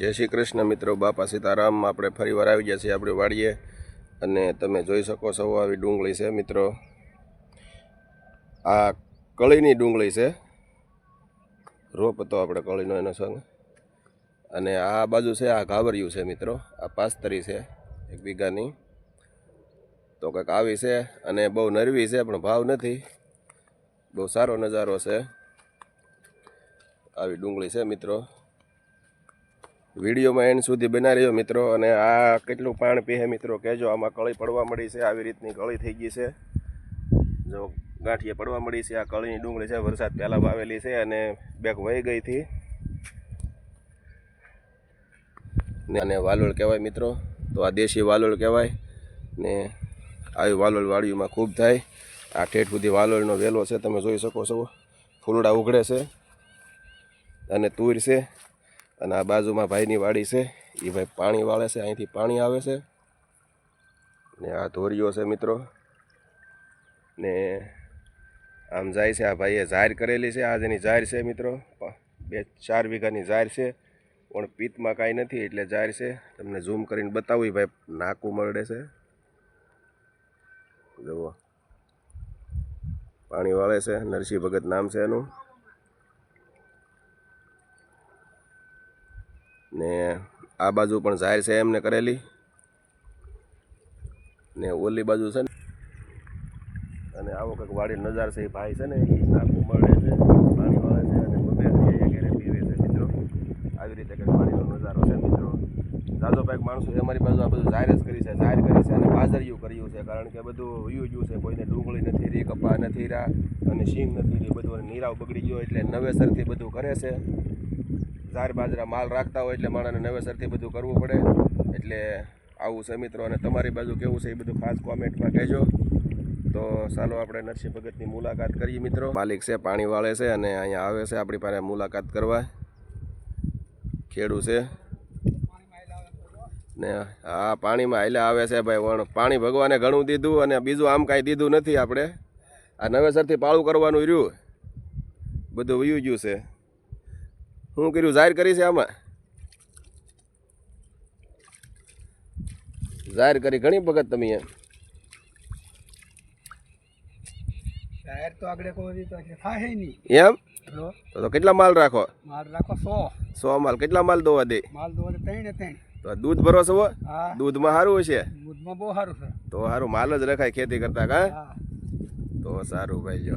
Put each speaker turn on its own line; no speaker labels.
જય શ્રી કૃષ્ણ મિત્રો, બાપા સીતારામ. આપણે ફરી વાર આવી ગયા છીએ આપણે વાડીએ અને તમે જોઈ શકો છો આવી ડુંગળી છે મિત્રો. આ કળીની ડુંગળી છે. રોપ હતો આપણે કળીનો એનો સંગ અને આ બાજુ છે, આ ઘાવરિયું છે મિત્રો. આ પાસ્તરી છે એક વીઘાની. તો કંઈક આવી છે અને બહુ નરવી છે, પણ ભાવ નથી. બહુ સારો નજારો છે. આવી ડુંગળી છે મિત્રો. વિડીયોમાં એન્ડ સુધી બના રહ્યો મિત્રો. અને આ કેટલું પાણી પીએ મિત્રો કહેજો. આમાં કળી પડવા મળી છે. આવી રીતની કળી થઈ ગઈ છે. જો ગાંઠીએ પડવા મળી છે. આ કળીની ડુંગળી છે. વરસાદ પહેલાં વાવેલી છે અને બેગ વહી ગઈ હતી. ને અને વાલોળ કહેવાય મિત્રો. તો આ દેશી વાલોળ કહેવાય. ને આવી વાલોળ વાડીમાં ખૂબ થાય. આ ઠેઠ સુધી વાલોળનો વેલો છે. તમે જોઈ શકો છો. ફૂલડા ઉઘડે છે અને તુર છે. અને આ બાજુમાં ભાઈની વાડી છે. એ ભાઈ પાણી વાળે છે, અહીંથી પાણી આવે છે. ને આ ધોરીઓ છે મિત્રો. ને આમ જાય છે, આ ભાઈએ જાહેર કરેલી છે, આજની જેની જાહેર છે મિત્રો. બે ચાર વીઘાની જાહેર છે, પણ પિત્તમાં કાંઈ નથી, એટલે જાહેર છે. તમને ઝૂમ કરીને બતાવું ભાઈ નાકું મળે છે. જુઓ. પાણી વાળે છે, નરસિંહ ભગત નામ છે એનું. ને આ બાજુ પણ જાહેર છે એમને કરેલી. ને ઓલી બાજુ છે ને. અને આવો કંઈક વાડી નજાર છે, એ ભાઈ છે ને, એ નાખું મળે છે, પાણી વાળે છે અને પીવે છે મિત્રો. આવી રીતે કંઈક વાડીનો નજારો છે મિત્રો. દાદો ભાઈ માણસો અમારી બાજુ આ બધું જાહેર જ કરી છે, જાહેર કરી છે અને બાજરિયું કર્યું છે, કારણ કે બધું વયું ગયું છે, કોઈને ડુંગળી નથી રહી કપા નથી રહ્યા અને શીંગ નથી રહી, બધું નીરાવ બગડી ગયો, એટલે નવેસરથી બધું કરે છે. ઝાર બાજરા માલ રાખતા હોય એટલે માણસને નવેસરથી બધું કરવું પડે. એટલે આવું છે મિત્રો, અને તમારી બાજુ કેવું છે એ બધું ખાસ કોમેન્ટમાં કહેજો. તો ચાલો આપણે નરસિંહ ભગતની મુલાકાત કરીએ મિત્રો. માલિક છે, પાણી વાળે છે અને અહીંયા આવે છે આપણી પાસે મુલાકાત કરવા. ખેડૂ છે. ને હા, પાણીમાં હાલ્યા આવે છે ભાઈ વણ પાણી ભગવાને ઘણું દીધું અને બીજું આમ કાંઈ દીધું નથી આપણે. આ નવેસરથી પાળું કરવાનું રહ્યું. બધું વયું ગયું છે. શું કર્યું? જાહેર કરી છે આમાં? જાહેર કરી ઘણી વખત તમે એમ.
શહેર તો આગળ કોઈ તો એટલે નહીં.
એમ? તો કેટલા માલ રાખો?
માલ રાખો
માલ. કેટલા માલ દોવા દે?
માલ દોવા તો ત્રણે ત્રણ.
તો દૂધ ભરો છો દૂધમાં સારું હશે?
દૂધમાં બહુ સારું છે.
તો સારું. માલ જ રખાય ખેતી કરતા કા? તો સારું ભાઈ જો